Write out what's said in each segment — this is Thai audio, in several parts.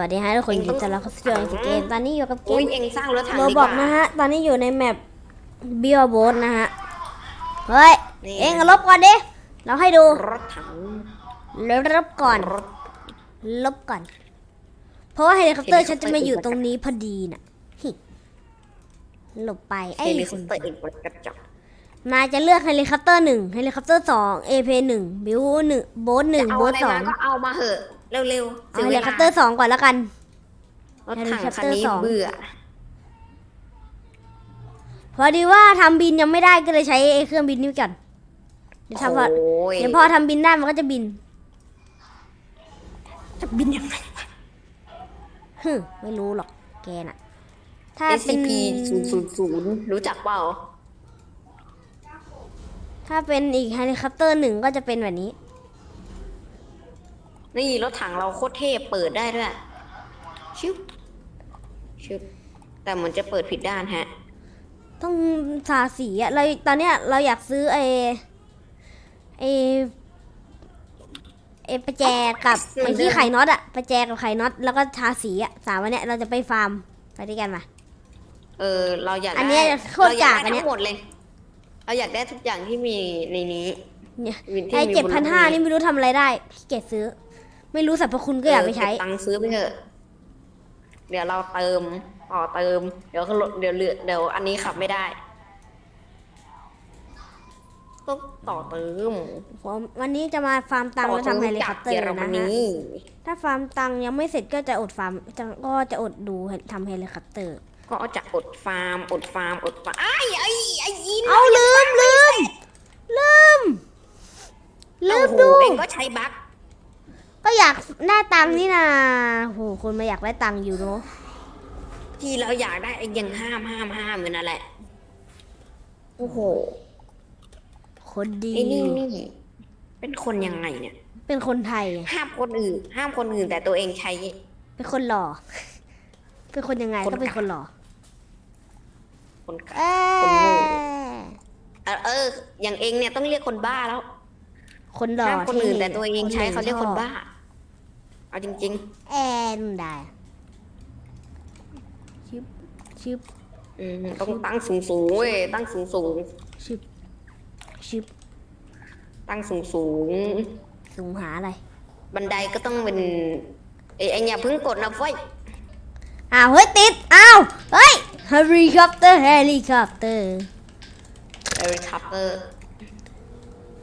วัสดีฮะทุกคนยินดีต้อนรับเข้าสู่เกมตอนนี้อยู่กับเกโอ้ยมเองสร้างรถถังโรดีบกอว่ากนะฮะ ตอนนี้อยู่ในแมปเบียร์โบสนะฮะ เฮ้ย นี่ เองลบก่อนดิ เราให้ดู รถถังแล้วลบก่อน รถ ลบก่อน เพราะว่าเฮลิคอปเตอร์เฮลิคอปเตอร์ ฉันจะมาอยู่ตรงนี้พอดีน่ะฮิหลบไป ไอ้เฮลิคคอปนเตอร์เองรถกระจกนายจะเลือกเฮลิคอปเตอร์หนึ่งเฮลิคอปเตอร์สองเอพหนึ่งบิวหนึ่งโบสหนึ่งจะเอาโบสอะไรสอมางก็เอามาเหอะ เร็วๆเอาเฮลิคอปเตอร์สองก่อนแล้วกัน รถถังคันนี้เฮลิคอปเตอร์สองเบื่อ พอดีว่าทำบินยังไม่ได้ก็เลยใช้ไอ้เครื่องบินนี้ก่อนเดี๋ยวทำพอโอ้ย เดี๋ยวพอทำบินได้มันก็จะบินจะบินยังไง ฮึมไม่รู้หรอกแกน่ะ ถ้าเอเป็นพีศูนย์ศูนย์ศูนย์รู้จักเปล่าถ้าเป็นอีกเฮลิคอปเตอร์หนึ่งก็จะเป็นแบบนี้ นี่รถถังเราโคตรเทพเปิดได้ด้วยชิวชิวแต่มันจะเปิดผิดด้านฮะ ต้องทาสีอะเราตอนเนี้ยเราอยากซื้อไอ้ไอ้ไอ้ประแจกับเหมืไอ้อนเดิมที่ไข่น็อตอะประแจกับไข่น็อตแล้วก็ทาสีอะสามวันเนี้ยเราจะไปฟาร์มไปด้วยกันมาเออเราอยากอันเนี้ยได้โคตรเราอยากกากอันได้เนี้ยทั้งหมดเลย เราอยากได้ทุกอย่างที่มีในนี้เนี่ยวินที่ไอ้มีเจ็ดบพันโลกห้านี่ไม่รู้ทำอะไรได้พี่เกดซื้อ ไม่รู้สรรพคุณก็อยากไปใช้เก็บตังค์ซื้อไปเถอะ เดี๋ยวเราเติมต่อเติม เดี๋ยวเขาลดเดี๋ยวเหลือเดี๋ยวอันนี้ขับไม่ได้ ต้องต่อเติมผมวันนี้จะมาฟาร์มตังค์แล้วทำเฮลิคอปเตอร์เยอรมนะนีฮะถ้าฟาร์มตังค์ยังไม่เสร็จก็จะอดฟาร์มจะก็จะอดดูทำเฮลิคอปเตอร์ ก็จะอดฟาร์ม อดฟาร์ม อดฟาร์มไอ้ไอ้ไอ้ยินเอาลืมลืมลืมลืมโอ้โหดู เองก็ใช้บั๊ก ก็อยากได้ตังค์นี่นะโหคนมาอยากได้ตังค์อยู่เนาะที่เราอยากได้เองยังห้ามห้ามห้ามอยู่นั่นแหละโอ้โห คนดี ไอ้นี่นี่เป็นคนยังไงเนี่ย เป็นคนไทย ห้ามคนอื่น ห้ามคนอื่นแต่ตัวเองใช้ เป็นคนหล่อ เป็นคนยังไงคนก็เป็นคนหล่อ คนเอ้คนโง่ยเออเออ อย่างเองเนี่ยต้องเรียกคนบ้าแล้ว คนหล่อห้ามคนอื่นแต่ตัวเองใช้หเขาเรียกคนบ้า เอาจริง แอนได้ชิบชิบๆ อืมต้องตั้งสูงสูงๆเว้ยตั้งสูงสูงชิบชิบๆตั้งสูงสูงสูงหาอะไรๆบันไดก็ต้องเป็นเอ้ยเอ็งอย่าเพิ่งกดนะเฟ้ยอ้าวเฮ้ยติดอ้าวเฮ้ยเฮลิคอปเตอร์เฮลิคอปเตอร์เอริคัปเตอร์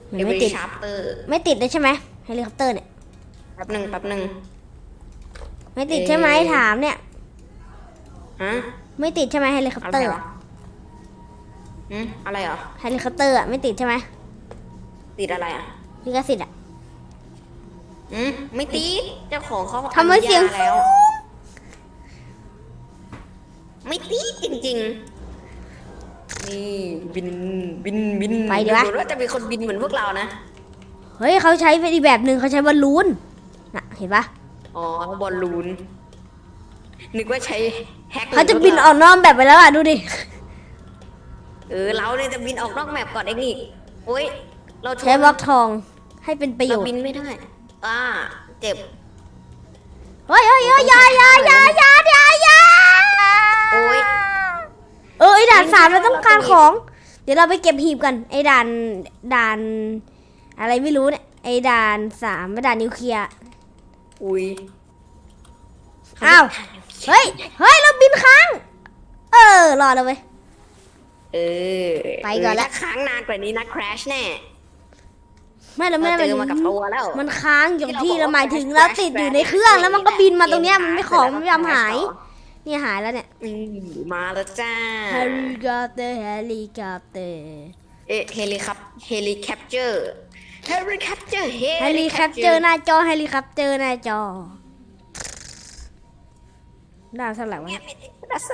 มันเอไม่ริติดชัปเตอร์ไม่ติดเลยใช่ไหมเฮลิคอปเตอร์เนี่ย แป๊บหนึ่งแป๊บหนึ่งไม่ติดใช่ไหมเอ่อถามเนี่ย ฮะไม่ติดใช่ไหมเฮลิคอปอะไรเตอร์เหรอหืมอะไรเหรอเฮลิคอปเตอร์อะไม่ติดใช่ไหมติดอะไรอะลิขสิทธิ์อะอืมไม่ติดเจ้าของเขาทำไมเสียงอนุญาตแล้วไม่ติดจริงๆ นี่บินบินบินไปดีวะ เหมือนว่าจะมีคนบินเหมือนพวกเรานะ เฮ้ยเขาใช้เป็นอีกแบบหนึ่งเขาใช้บอลลูนน่ะ เห็นปะอ๋อบอลลูน นึกว่าใช้แฮกเขาจะบินออกนอกแบบไปแล้วอะดูดิ เออเราเนี่ยจะบินออกนอกแมปก่อนเองนี่โอ้ยเราชนใช้บล็อกทองให้เป็นประโยเราชน์บินไม่ได้ อ่า เจ็บเฮ้ยเฮ้ยเฮ้ยอยาอยาอยาอยาอยาอยาโอ้ยเออไอ้ด่านสามเราต้องการของ เดี๋ยวเราไปเก็บหีบกันไอ้ด่านด่าน อะไรไม่รู้เนี่ยไอ้ด่านสามด่านนิวเคลียร์ อุ้ยอ้าวเฮ้ยเฮ้ยเราบินค้าง เออรอดแล้วเว้ย เออไปก่อนละ เถ้าค้างนานกว่านี้นะ crash แน่ ไม่เราไม่เราได้เจอมัมากับตัวแล้ว มันค้างอยู่ที่ที่เราเราบอกว่าหมายถึง crash เราติดอยู่ในเครื่องแล้วมันก็บินมาตรงเนี้ยเกมมันไม่ของ crash ไม่ยอมหายแล้วก็เนี่ยหายแล้วเนี่ย อืมมาแล้วจ้า เฮลิคอปเตอร์เฮลิคอปเตอร์เอ๊ะเฮลิคับเฮลิแคปเจอร์ เฮลิแคปเจอร์เฮลิคอปเตอร์หน้าจอเฮลิคอปเตอร์หน้าจอได้เท่าไหร่วะเนี่ยดัสไซ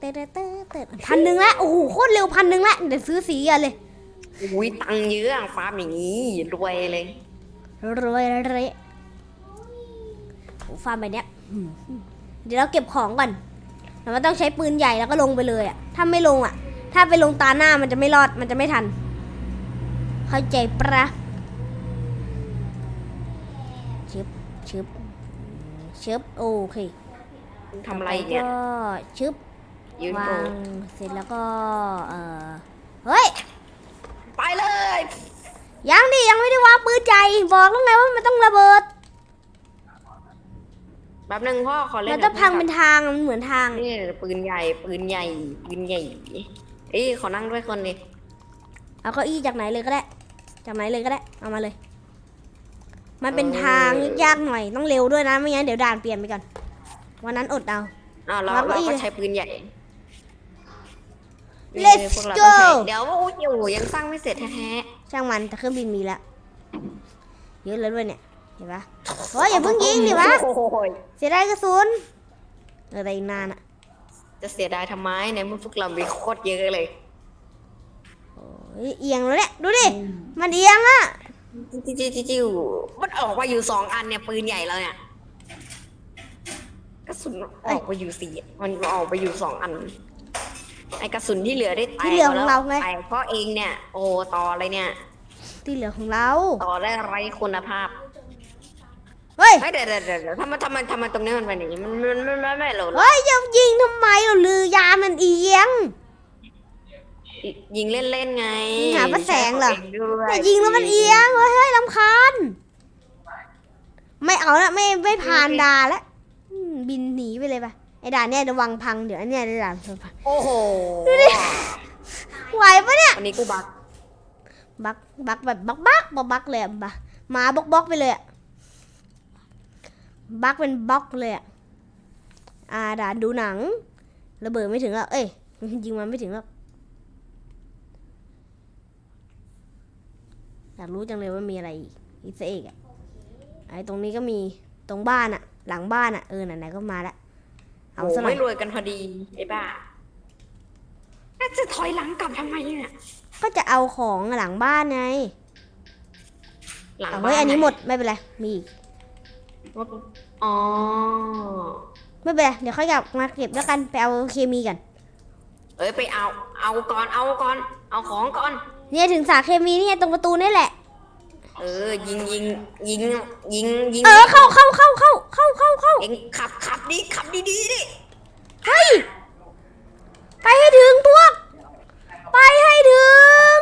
เต้เต้เต้เต้พันหนึ่งละโอ้โหโคตรเร็วพันหนึ่งละเดี๋ยวซื้อสีกันเลยอุ้ยตังค์เยอะอะฟาร์มอย่างนี้รวยเลยรวยเลยโอ้ฟาร์มไปเนี้ยอืมเดี๋ยวเราเก็บของก่อนเราไม่ต้องใช้ปืนใหญ่แล้วก็ลงไปเลยอะถ้าไม่ลงอะถ้าไปลงตาหน้ามันจะไม่รอดมันจะไม่ทัน เข้าใจปะชึบชึบชึบโอเคทำอะไรเนี่ยต่ปก็ชึบยืนวาโผล่งเสร็จแล้วก็เออเฮ้ย ไปเลย ยังดิยังไม่ได้วางปืนใหญ่บอกแล้วไงว่ามันต้องระเบิดแป๊บนึงพ่อขอเล่นมันต้องพังเป็นทางมันเหมือนทางนี่ปืนใหญ่ปืนใหญ่ปืนใหญ่เอ้ยขอนั่งด้วยคนดิ เอาเก้าอี้จากไหนเลยก็ได้ จากไหนเลยก็ได้ เอามาเลย มันเป็นทางยากหน่อยต้องเร็วด้วยนะไม่งั้นเดี๋ยวด่านเปลี่ยนไปก่อน วันนั้นอดเอาอ้าวเราวางเก้าเราอี้ก็เลย ใช้ปืนใหญ่ Let's นี่พวกเราต้องใช้ go เดี๋ยวโอ้ยอยู่ยังสร้างไม่เสร็จแท้ช่างมันแต่เครื่องบินมีแล้วเยอะแล้วด้วยเนี่ย เห็นปะๆโอ้ยอย่าเพิ่งยิงดิวะ โอ้โหเสียดายกระสุนเออแต่อีกนานอะจะเสียดายทำไมในเมื่อพวกเรามีโคตรเยอะเลย โอ้ยเอียงแล้วเนี่ยดูดิ มันเอียงอะจิจิจิจิวมันออกมาอยู่สองอันเนี่ยปืนใหญ่แล้วเนี่ยกระสุนออกมาอยู่สี่มันออกไปอยู่สองอันไอกระสุนที่เหลือได้แตกที่เหลือของเราไงแตกเพราะเองเนี่ย โอ้ต่ออะไรเนี่ย ที่เหลือของเรา ต่อได้ไรคุณภาพเฮ้ย เฮ้ยเดี๋ยวเดี๋ยวเดี๋ยวเดี๋ยวทำไมทำไมทำไมตรงนี้มันเป็นอย่างนี้มันมันมันมันไม่โหลดเฮ้ยจะยิงทำไมเราลือยานมันเอียง ยิงเล่นเล่นๆไงยิงหาพระแสงเหรอใช้ขงด้วยแต่ยิงแล้วมันเอียงเฮ้ยเฮ้ยลำคาญไม่เอาละไม่ไม่ผ่านด่าแล้วอืมบินหนีไปเลยปะไอ้ด่านเนี่ยระวังพังเดี๋ยวอันเนี้ยจะด่านเธอพังโอ้โหไหวปะเนี่ยวันนี้กูบักบักบักแบบบักบักบักบักเลยอะบักหมาบล็อกบล็อกไปเลยอะบักเป็นบล็อกเลยอะอ่าด่านดูหนังระเบิดไม่ถึงหรอกเอ้ยยิงมันไม่ถึงหรอกอยากรู้จังเลยว่ามีอะไรอีกอีสเอกอะไอ้ตรงนี้ก็มีตรงบ้านอะหลังบ้านอะเออไหนๆก็มาละเอาโอ้ซะหน่อไม่ยรวยกันพอดีไอ้บ้าแล้วจะถอยหลังกลับทำไมเนี่ยก็จะเอาของหลังบ้านไงหลังเอาบ้านเฮ้ยอันนี้หมดไม่เป็นไรมีอีกอ๋อไม่เป็นไรเดี๋ยวค่อยกลับมาเก็บแล้วกันไปเอาเคมีกันเอ้ยไปเอา เอาก่อนเอาก่อน เอาของก่อนเนี่ยถึงสารเคมีเนี่ยตรงประตูนี่แหละเออยิงยิงยิงยิงยิงเออเข้าเข้าเข้าเข้าเข้าเข้าเข้าเอ็งขับขับดิขับดีดีๆดิเฮ้ยไปให้ถึงพวก ไปให้ถึง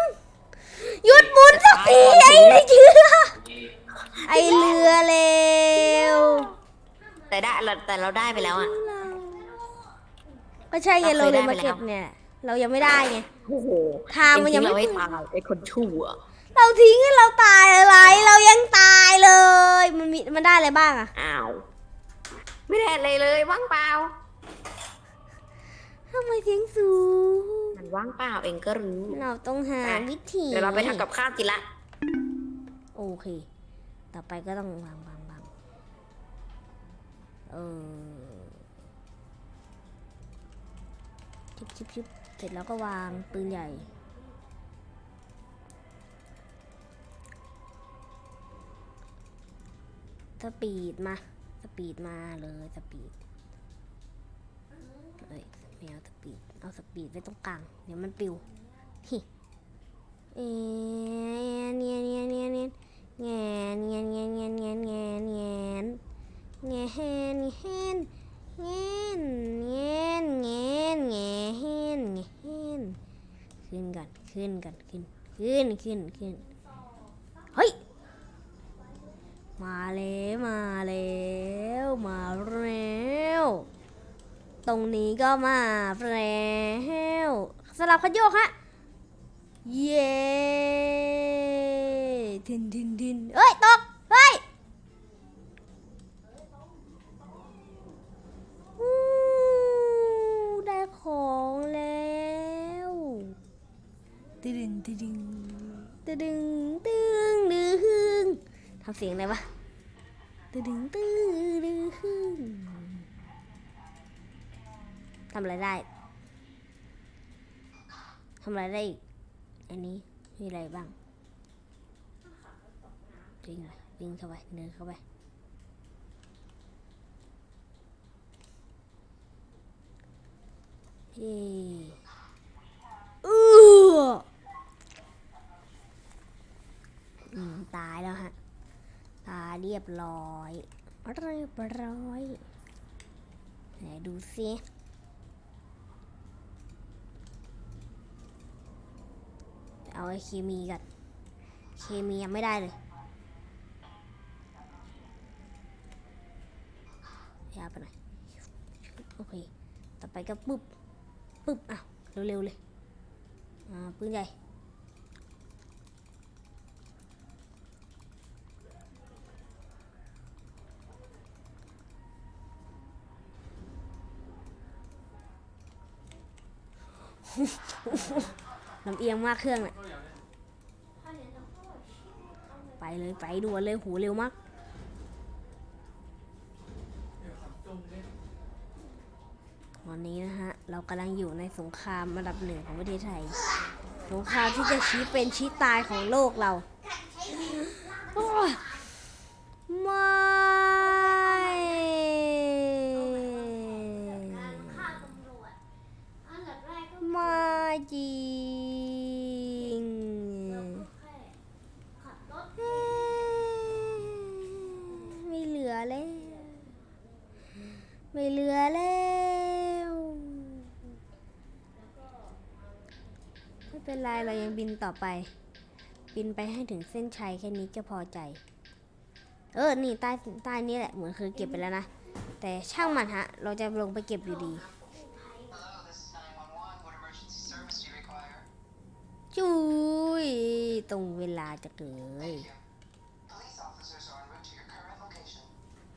หยุดหมุนสักทีไอ้เรือไอเรือเร็วแต่ได้เราแต่เราได้ไปแล้วอะก็ใช่ไงเราเราเคยเลยได้มาไปแล้วเก็บเนี่ย เรายังไม่ได้ไงโอ้โหทางมันยังไม่เราให้ตายไอ้คนชั่ว เราทิ้งให้เราตายอะไร เรายังตายเลย มันมีมันได้อะไรบ้างอะอ้าว ไม่ได้อะไรเลยว่างเปล่า ทำไมเสียงสูง มันว่างเปล่าเองก็รู้ เราต้องหาไปวิธีเดี๋ยวเราไปทำกับข้าวกินละ โอเค ต่อไปก็ต้องวางวางวางเออชิบชิบชิบเสร็จแล้วก็วางปืนใหญ่ สปีดมา สปีดมาเลยสปีดเอ้ยไม่เอาสปีด เอาสปีดไว้ตรงกลาง เดี๋ยวมันปิวฮิเอ็นเนียนเนียนเนียนเนียนแงนเนียนเนียนเนียนเนียนแงนแงนแงนแงนแงนแงนแงนแงนแงนแงนขึ้นกันขึ้นกันขึ้นขึ้นขึ้นขึ้นเฮ้ย มาแล้วมาแล้วมาแล้วตรงนี้ก็มาแล้วสลับขยโยกฮะเย้ทินทินทินเอ้ยตกเฮ้ยอู้ได้ของแล้วตึดึงตึดึงตึดึงตึงดึง ทำเสียงอะไรวะตึดึงตึดึงทำอะไรได้ทำอะไรได้อีกอันนี้มีอะไรบ้างวิ่งเลยวิ่งเข้าไปเดินเข้าไปเย้อืออตายแล้วฮะ ตาเรียบร้อยเรียบร้อยไหนดูสิเอาเคมีกันเคมียังไม่ได้เลยยาไปหน่อยโอเค ต่อไปก็ปุ๊บปุ๊บอะเร็วๆเลย อ่าปืนใหญ่ ลำเอียงมากเครื่องเนี่ยไปเลยไปด่วนเลยหูเร็วมากวันนี้นะฮะ เรากำลังอยู่ในสงครามระดับหนึ่งของประเทศไทย สงครามที่จะชี้เป็นชี้ตายของโลกเรามาตำรวจอันดับแรกก็ ไม่ จริงไม่เหลือแล้วไม่เหลือแล้วไม่เป็นไรเรายังบินต่อไป บินไปให้ถึงเส้นชัยแค่นี้ก็พอใจ เออ นี่ใต้ใต้นี้แหละ เหมือนเคยเก็บไปแล้วนะ แต่ช่างมันฮะ เราจะลงไปเก็บอยู่ดี ยตรงเวลาจะเกิด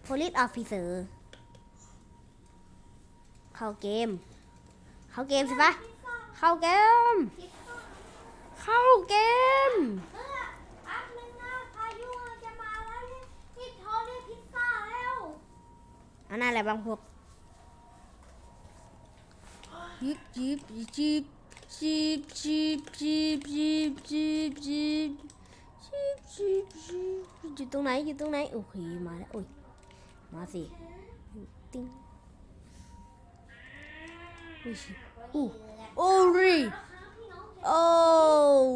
police officer เข้าเกม เข้าเกมใช่ปะเข้าเกม เข้าเกม อันนั้นอะไรบางพวกยิบยิบยิบ Jeep, jeep, jeep, jeep, jeep, jeep. Jeep, jeep, jeep. อยู่ตรงไหน อยู่ตรงไหน โอเค มาแล้ว โอ้ย มาสิ oh,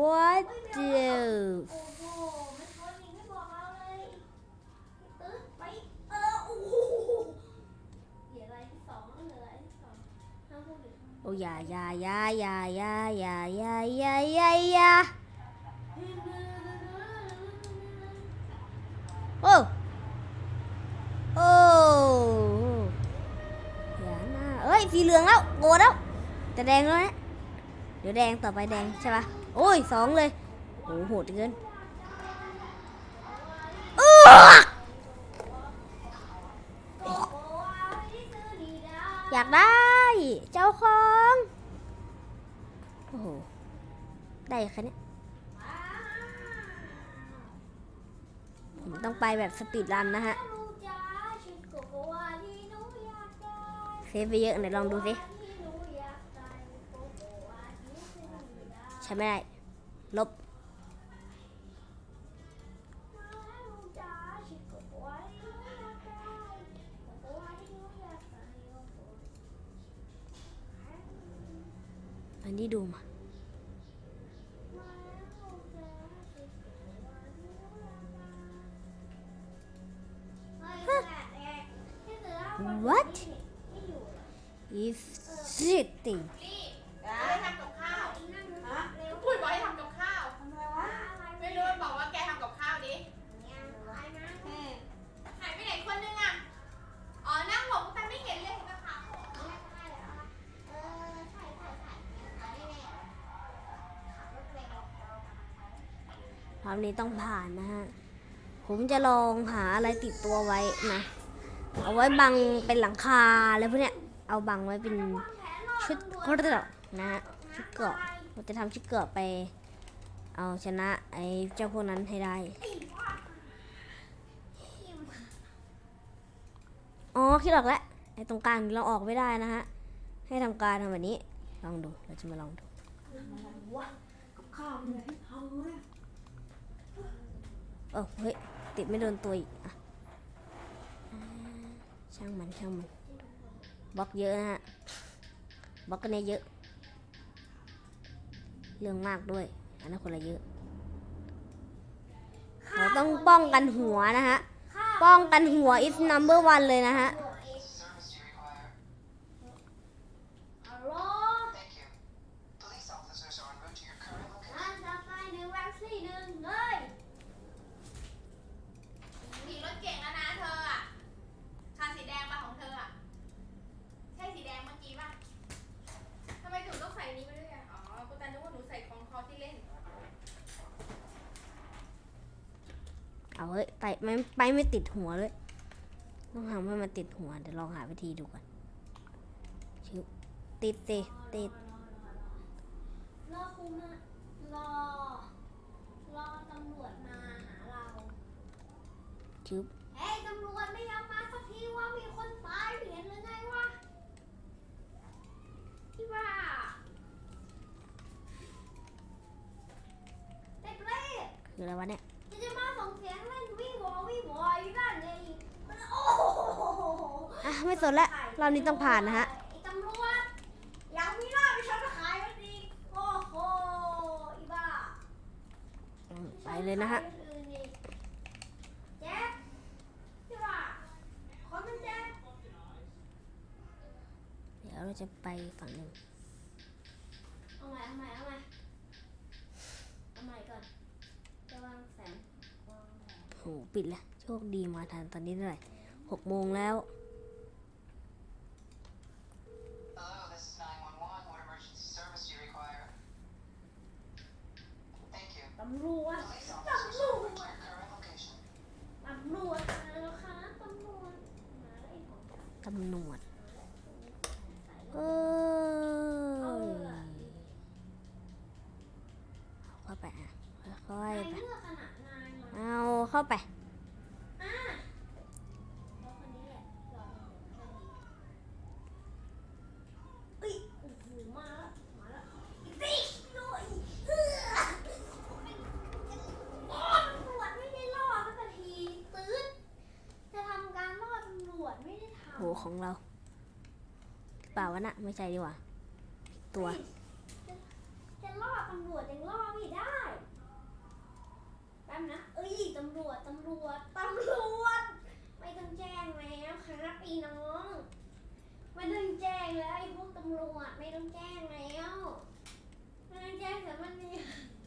what the วโกรธแล้วจะแดงแล้วนะเดี๋ยวแดงต่อไปแดงใช่ปะโอ้ยสองเลยโอ้โหดเกิน ได้คะเนี่ยผมต้องไปแบบสปีดรันนะฮะเซฟไปเยอะไหนลองดูสิใช้ไม่ได้ ลบ What is sitting ให้ทำกับข้าวพูดบอกให้ทำกับข้าวไม่รู้บอกว่าแกทำกับข้าวดิอืมหายไปไหนคนนึงอะ อ๋อ นั่งหลบแต่ไม่เห็นเลยเห็นไหมคะ รอบนี้ต้องผ่านนะฮะ ผมจะลองหาอะไรติดตัวไว้นะ เอาไว้บังเป็นหลังคาอะไรพวกเนี้ยเอาบังไว้เป็นชุดเกราะนะฮะชุดเกราะเราจะทำชุดเกราะไป เอาชนะไอ้เจ้าพวกนั้นให้ได้อ๋อคิดออกแล้วไอ้ตรงกลางเราออกไม่ได้นะฮะให้ทำการทำแบบนี้ลองดูเราจะมาลองดูเออเฮ้ยติดไม่โดนตัวอีกอะ ช่างมันช่างมันบล็อกเยอะนะฮะบล็อกกันเนี่ยเยอะ เรื่องมากด้วย อันนั้นคนละเยอะ เราต้องป้องกันหัวนะฮะข้าป้องกันหัว is number one เลยนะฮะ Service do you require? ฮัลโหล Thank you. Police officers are en route to your current location. อ่านจับไปหนึ่งแว็กซี่หนึ่งเลย มีรถเก่งแล้วนะเธออะคันสีแดงมาของเธออะใช่สีแดงเมื่อกี้ป่ะทำไมถึงต้องใส่นี้มาด้วยอะอ๋อกูแต่นึกว่าหนูใส่ของคอที่เล่น เอาเฮ้ยไปไม่ไปไม่ติดหัวเลยต้องทำให้มันติดหัวเดี๋ยวลองหาวิธีดูก่อนชิบติดสิติดรอครูมารอรอตำรวจมาหาเราชึบเฮ้ยตำรวจไม่ยอมมาสักทีว่ามีคนตายเห็นหรือไงวะที่ว่าเด็กเล่คืออะไรวะเนี่ย จะจะมาส่งเสียงเล่นวิ่งวอวิ่งวออยู่ด้านในโอ้โห อะไม่สนละรอบนี้ต้องผ่านนะฮะไอ้ตำรวจยังมีหน้าไปชนขายมันอีกโอ้โหอีบ้าอืมไปเลยนะฮะ แจ๊คที่ว่าคนมันแจ๊คเดี๋ยวเราจะไปฝั่งหนึ่งเอาใหม่เอาใหม่เอาใหม่เอาใหม่ก่อนจะวางแผนวางแผนโหปิดละโชคดีมาทันตอนนี้เท่าไหร่หกโมงแล้ว Hello, this is 911. What emergency service do you require? Thank you. ตำรวจ Police ตำ officers ร are ว en route to จ your current location. ตำรวจมาแล้วค่ะตำรวจมาแล้วไอ้ของจับ ตำรวจ เอ เอ้ อย เข้าไปอะค่อย นาย ๆไป เลือกขนาดนายมา เอาเข้าไป อะแล้วคนนี้แหละหล่อแค่นี้เอ้ยโอ้โหมาแล้วมาแล้วอีกสิด้วยเอื้อโอ้ตำรวจไม่ได้ล่อสักทีตื้นจะทำการล่อตำรวจไม่ได้ทำ โหของเราเปล่าวะน่ะไม่ใช่ดีกว่า ตัวจะจะล่อตำรวจยังล่อไม่ได้แป๊บนะเอ้ยตำรวจตำรวจตำรวจไม่ต้องแจ้งแล้วครับพี่น้องไม่ต้องแจ้งแล้วไอ้พวกตำรวจไม่ต้องแจ้งแล้วไม่ต้องแจ้งแต่มันมี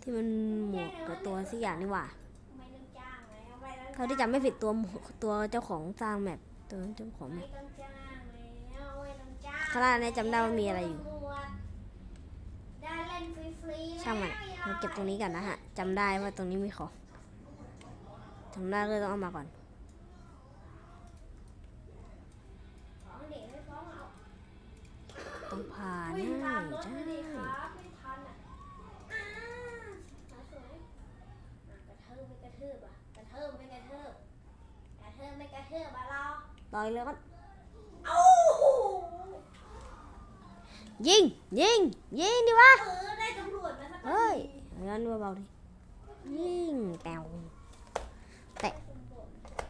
ที่มันหมวกกับตัวสักอย่างนี่หว่าไม่ต้องจ้างแล้วไม่ต้องเขาที่จำไม่ผิดตัวหมวกตัวเจ้าของสร้างแมป ตัวเจ้าของแมไม่ปต้องจ้างแล้วไม่ต้องจ้างข้างล่างเนี่ยจำได้ว่ามีอะไรอยู่ตำรวจได้เล่นฟรีๆแล้วช่างมันอะเราเก็บตรงนี้กันนะฮะจำได้ว่าตรงนี้มีของจำได้เลยต้องเอามาก่อนของเด็กไม่ฟ้องเอาต้องผ่านวิ่งได้ตามรถ ใช่ ไม่ดีครับไม่ทันอะอ่าสวยสวยอะกระเทิบไม่กระเทิบอะกระเทิบไม่กระเทิบกระเทิบไม่กระเทิบอะเรา ต่อยเลยก็เอ้ายิงยิงยิงดิวะเออได้ตำรวจมาสักเฮ้ยทีย้อนเบาๆดิยิงแปวได้ตำรวจมาสัก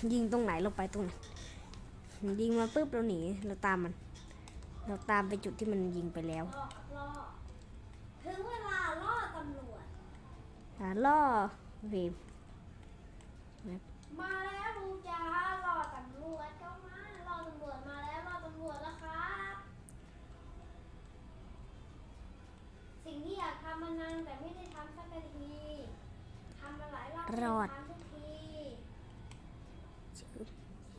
ทียิงตรงไหนลงไปตรงไหนยิงมาปุ๊บเราหนีเราตามมัน เราตามไปจุดที่มันยิงไปแล้วล่อล่อถึงเวลาล่อตำรวจอ่าล่อเวมมาแล้วลุงจ๋ารอตำรวจก็มารอตำรวจมาแล้วรอตำรวจแล้วครับ สิ่งที่อยากทำมานานแต่ไม่ได้ทำสักทีทำมาหลายรอบไม่ได้ทำสักทีชื่อ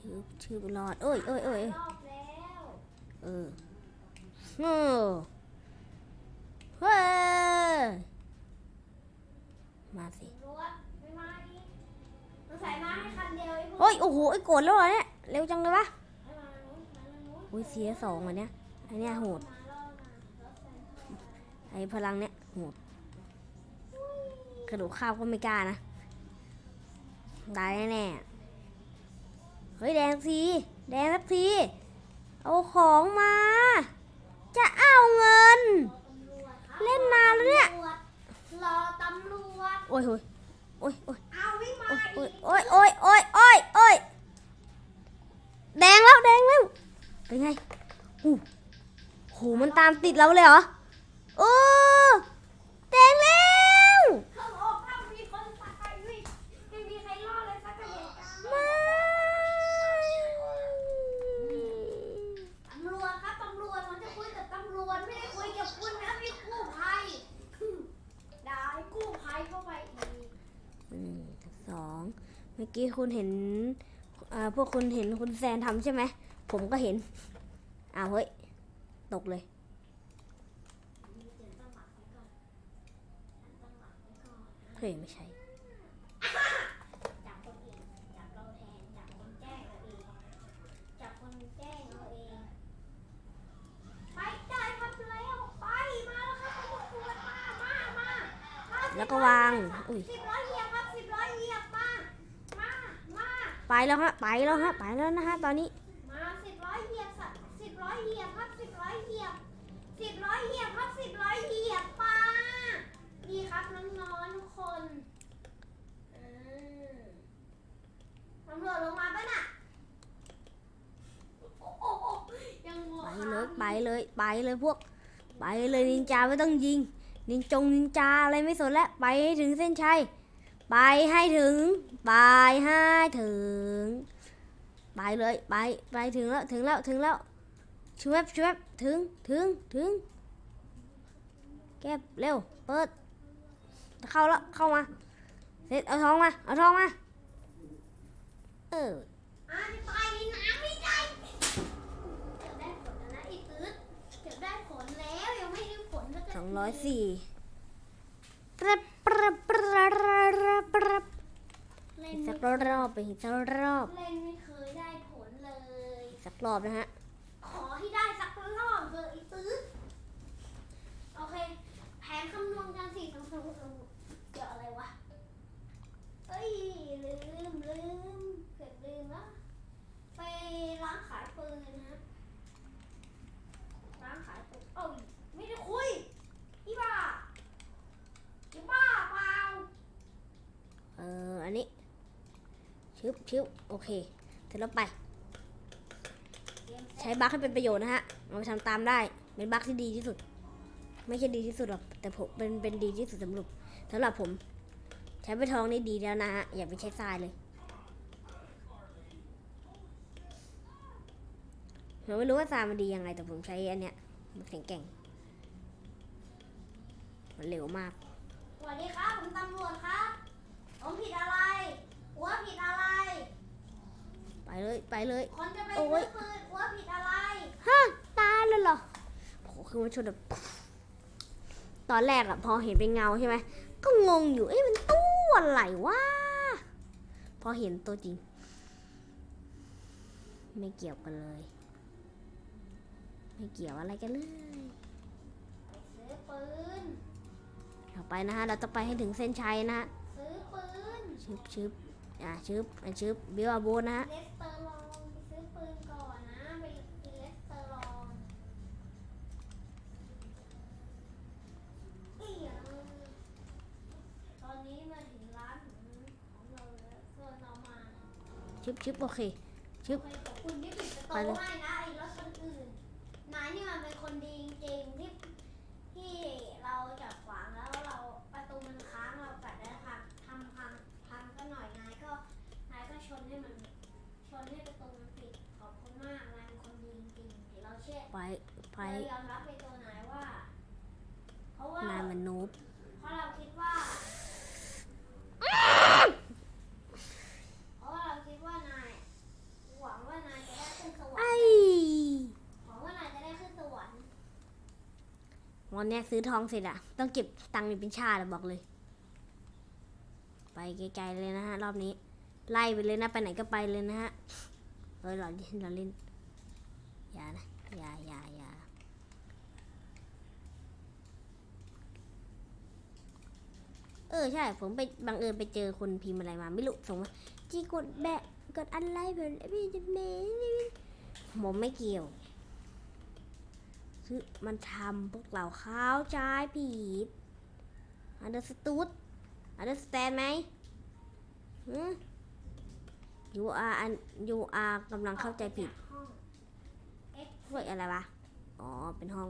ชื่อชื่อรอดเอ้ยเอ้ยเอ้ยหเอ้ลายรอบแล้วเออเออเฮ้ยมาสิตำรวจไม่มาอีกต้องใส่มาให้คันเดียวไอ้พวกโอ้ยโอ้โหไอ้โกรธแล้วเหรอเนี่ยเร็วจังเลยวะให้มานู้นมานู้นอุ้ยเสียสองอันเนี้ยอันเนี้ยโหด มารอบมารถแซงเข้ามา ไอ้พลังเนี้ยโหดกระดูกข้าวก็ไม่กล้านะตายแน่ๆเฮ้ยแดงทีแดงสักทีเอาของมา จะเอาเงินตำรวจครับเล่นนานแล้วเนี่ยรอตำรวจโอ้ยโอ้ยโอ้ยโอ้ยเอาวิ่งมาโอ้ยอีกโอ้ยโอ้ยโอ้ยโอ้ยโอ้ยแดงแล้วแดงแล้วเป็นไงอู้โหมันตามติดเราเลยเหรอ โอ้แตกแล้วเขาบไม่มีใครรอเลยสักคนไม่ตำรวจครับตำรวจผมจะคุยกับตำรวจไม่ได้คุยกับคุณนะมีกู้ภัยได้กู้ภัยเข้าไปอีกหนึ่สองเมื่อกี้คุณเห็นพวกคุณเห็นคุณแซนทำใช่ไหมผมก็เห็นอ้าวเฮ้ยตกเลย แล้วฮะไปแล้วฮะไปแล้วนะฮะตอนนี้มาสิบร้อยเหยียบสัตว์สิบร้อยเหยียบครับสิบร้อยเหยียบสิบร้อยเหยียบครับสิบร้อยเหยียบป้านี่ครับน้องๆทุกคนอืมตำรวจลงมาปะน่ะโอ้โหยังงงไปเลยไปเลยไปเลยพวก ไปเลยนินจาไม่ต้องยิง นินจงนินจาอะไรไม่สนแล้วไปให้ถึงเส้นชัยไปให้ถึง ไปให้ถึง ไปเลยไปไปถึงแล้วถึงแล้วถึงแล้วช่วยช่วยถึงถึงถึงเก็บเร็วเปิด เข้าแล้วเข้ามาเสร็จเอาทองมาเอาทองมาเอออะจะตายในน้ำไม่ได้เก็บได้ผลแล้วนะไอ้ตืดเก็บได้ผลแล้วยังไม่ได้ผลแล้วสองร้อยสี่ปรับปรับปรับปรับปรับเล่อีนกสัไม่กรอบไปอีกสักรอบเล่นไม่เค ยได้ผลเลยอีกสักรอบนะฮะ ขอให้ได้สักรอบเถอะไอ้ตื้อโอเค แผนคำนวณกันสี่สองสองสองเกี่ยวอะไรวะเอ้ยลืมลืมเกิดลืมแล้วไปร้านขายปืนนะ ร้านขายปืนเอ้ยไม่ได้คุยอีบ้าอีบ้าเปล่าเอออันนี้ชึบชึบโอเค เสร็จแล้วไป ใช้บัคให้เป็นประโยชน์นะฮะเอาไปทำตามได้เป็นบัคที่ดีที่สุด ไม่ใช่ดีที่สุดหรอกแต่ผมเป็นเป็นดีที่สุดสำหรับสำหรับผม ใช้ไปทองนี่ดีแล้วนะฮะอย่าไปใช้ทรายเลยผมไม่รู้ว่าทรายมันดียังไง แต่ผมใช้อันเนี้ยมันแข็งแกร่งมันเร็วมากสวัสดีครับผมตำรวจครับ ผมผิดอะไรหัวผิดอะไร ไปเลยไปเลย คนจะไปโอ้ซื้อยปืนหัวผิดอะไร ฮะ ตายเลยเหรอโหคือมันชนแบบตอนแรกอะพอเห็นเป็นเงาใช่ไหม ก็งงอยู่ เอ๊ะมันตู้อะไรวะ พอเห็นตัวจริง ไม่เกี่ยวกันเลย ไม่เกี่ยวอะไรกันเลยไปซื้อปืน ต่อไปนะฮะ เราต้องไปให้ถึงเส้นชัยนะฮะ ซื้อปืน ชึบชึบ อ่าชึบอ่าชึบบิวอาโบนะฮะเลสเตอร์ลองไปซื้อปืนก่อนนะไปกินเลสเตอร์ลองเอี่ยตอนนี้มาถึงร้านของเราแล้วเชิญเรามาชึบชึบโอเคชึบเคยบอกคุณที่ปิดประไปตูเลยให้นะไอ้รถคนอื่น นายนี่มันเป็นคนดีจริงๆที่ที่เราจัดขวางแล้วเราประตูมันค้างเรากัดได้ทำทำพังพังก็หน่อยนายก็นายก็ชนให้มันชนให้ประตูมันปิดขอบคุณมากนายเป็นคนดีจริงๆเราเชื่อ ไป ไป เรายอมรับในตัวนายว่า เพราะว่านายมันนูบ เพราะเราคิดว่า เพราะว่าเราคิดว่านายหวังว่านายจะได้ขึ้นสวรร ไอ้ ค์หวังว่านายจะได้ขึ้นสวรรค์ วันเนี้ยซื้อทองเสร็จอะต้องเก็บตังค์เป็นชาติอะบอกเลย ไปไกลๆเลยนะฮะรอบนี้ ไล่ไปเลยนะไปไหนก็ไปเลยนะฮะเฮ้ยเราเล่นเราเล่นอย่านะอย่าอย่าอย่าเออใช่ ผมไปบังเอิญไปเจอคนพิมพ์อะไรมา ไม่รู้ส่งมาจีกดแบะกดอะไรแบบพี่จะเมผมไม่เกี่ยว คือมันทำพวกเราเข้าใจผิด understood understand ไหมหืม you are un- you are กำลังเข้าใจผิดห้องเฮ้ยอะไรวะ อ๋อ เป็นห้อง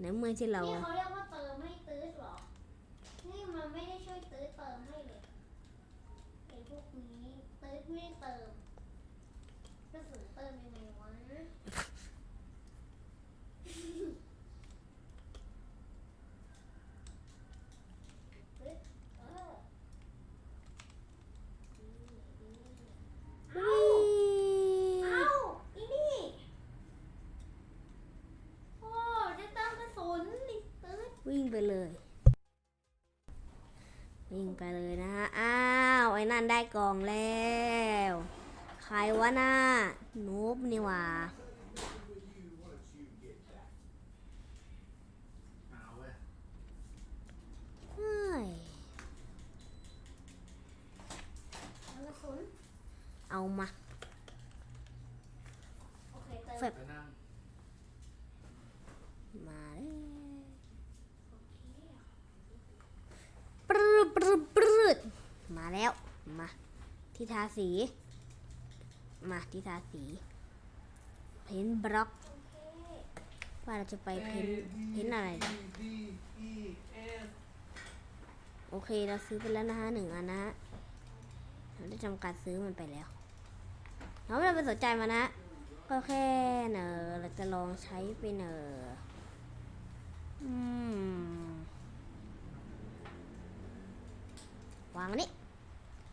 ในเมื่อที่เรานี่เขาเรียกว่าเติมให้ตื้อเหรอ นี่มันไม่ได้ช่วยตื้อเติมให้เลยไอ้พวกนี้ตื้อไม่เติมกระสุนเติมเออ ไปเลย วิ่งไปเลยนะฮะ อ้าว ไอ้นั่นได้กองแล้ว ใครวะหน้านูบนี่หว่าเอามาเฟบ ปรืดปรืดปรืดมาแล้ว มาที่ทาสี มาที่ทาสี เพ้นท์บล็อก ว่าเราจะไปเพ้นท์เพ้นท์อะไรดีโอเคเราซื้อไปแล้วนะฮะหนึ่งอันนะฮะเราได้ทำการซื้อมันไปแล้ว เราไม่ต้องไปสนใจมันนะก็แค่เนอเราจะลองใช้ไปเนออืม วางนนี้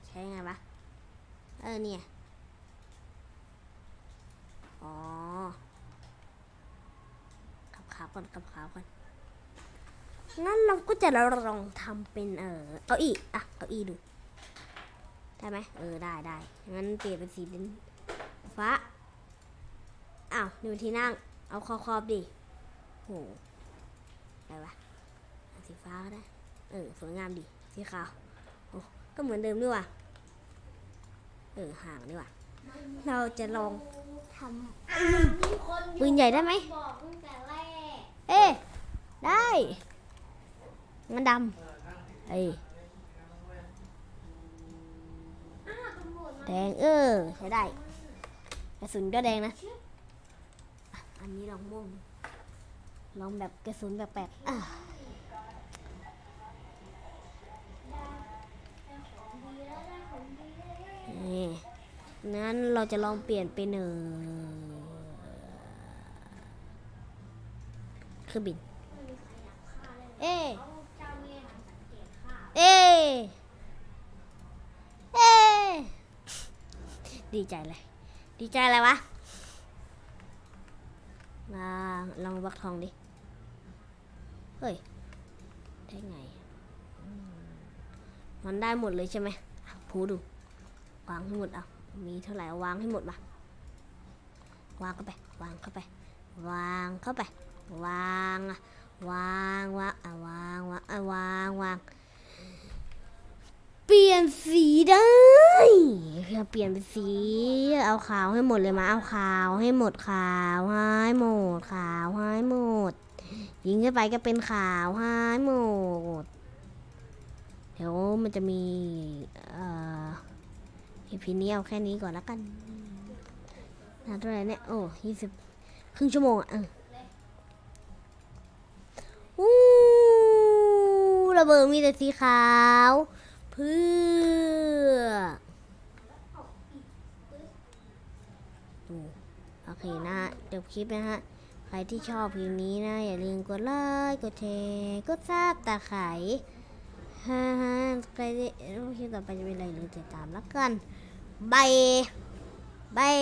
ใช้ยังไงวะเออเนี่ยอ๋อขับขาก่อนขับขาก่อนงั้นเราก็จะลองทำเป็นเออเก้าอี้อะเก้าอี้ดู ได้ไหมเออได้ได้งั้นเปลี่ยนเป็นสีฟ้าอ้าวนี่มันที่นั่ง เอาคอคอบดิโหอะไรวะสีฟ้าก็ได้เออสวยงามดิสีขาว ก็เหมือนเดิมด้วยว่ะเออห่างดีว่ะเราจะลองทมีคนำปืนใหญ่ได้ไหมบอกตั้งแต่แรกเอ๊ะได้ มันดำเอ้ยอ้าวตำรวจมาแดงเออใช้ได้กระสุนก็แดงนะอะอันนี้ลองม่วงลองแบบกระสุนแบบแปลกอะ ได้ของดีแล้วได้ของดี นี่งั้นเราจะลองเปลี่ยนเป็นเออเครื่องบิน เอ เอ เอ ดีใจเลย ดีใจอะไรวะมาลองบักทองดิ เฮ้ย ได้ไง มันได้หมดเลยใช่ไหมพูดู วางให้หมดเอามีเท่าไหร่วางให้หมดมาวางเข้าไป วางเข้าไป วางเข้าไป วางอะวางวางอะวางวางอะวางวางเปลี่ยนสีได้เราเปลี่ยนเป็นสี เอาขาวให้หมดเลยมา เอาขาวให้หมดขาวให้หมดขาวให้หมด ยิงขึ้นไปก็เป็นขาวให้หมด เดี๋ยวมันจะมี เอ่อ อีพีนี้เอาแค่นี้ก่อนแล้วกันนาเท่าไหร่เนี่ย โอ้ยี่สิบครึ่งชั่วโมงอะอออู้ระเบิดมีแต่สีขาว เพื่อโอเคนะฮะจบคลิปนะฮะ ใครที่ชอบคลิปนี้นะ อย่าลืมกดไลค์ กดแชร์ กดซับตาไคร้ฮ่าฮ่าใครที่คลิปต่อไปจะเป็นอะไรหรือติดตามแล้วกัน บายบาย